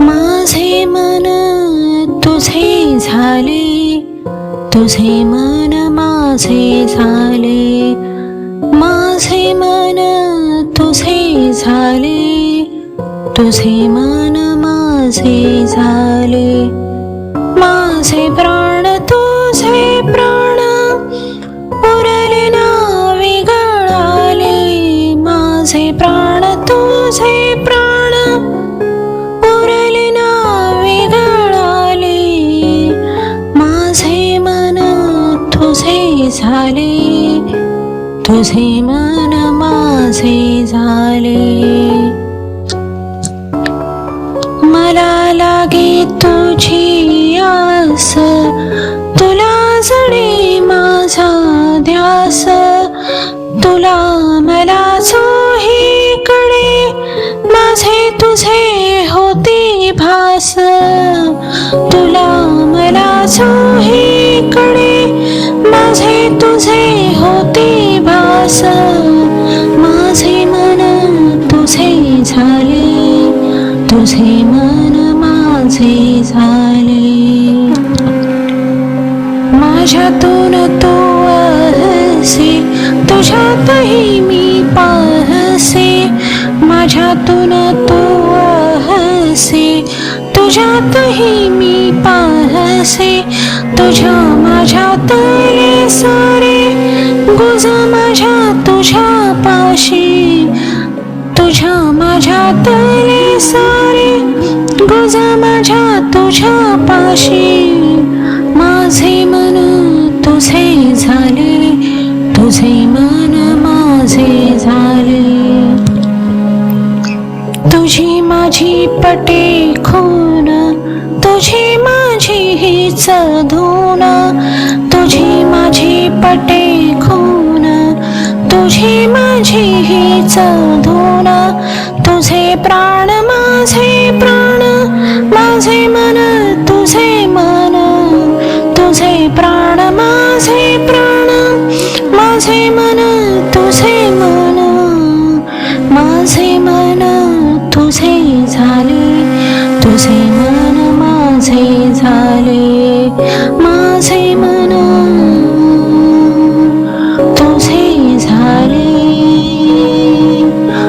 माझे मन तुझे झाले तुझे मन माझे झाले. माझे मन तुझे झाले तुझे मन माझे झाले. माझे प्रा झाले तुझे मन माझे झाले मला लागे तुझी आस तुला जडे माझा ध्यास. तुला मला कडे माझे तुझे होते भास. तुला मला तुझे मन माझे झाले। माझ्यातून तू अहसे, तुझ्यातही मी पाहसे। माझ्यातून तू अहसे, तुझ्यातही मी पाहसे। तुझ्या माझ्यातले सारे, गुज माझ्या तुझ्या पाशी तुझ्या माझ्यातले सारे। माझ्या तुझ्या पाशी माझे मन तुझे झाले तुझे मन माझे झाले. तुझी माझी पटे खून तुझी माझी हीच धून तुझी माझी पटे खून तुझी माझी हीच धून तुझे प्राण माझे प्राण माझे मन तुझे मन तुझे प्राण माझे प्राण माझे मन तुझे मन माझे मन तुझे झाले तुझे मन.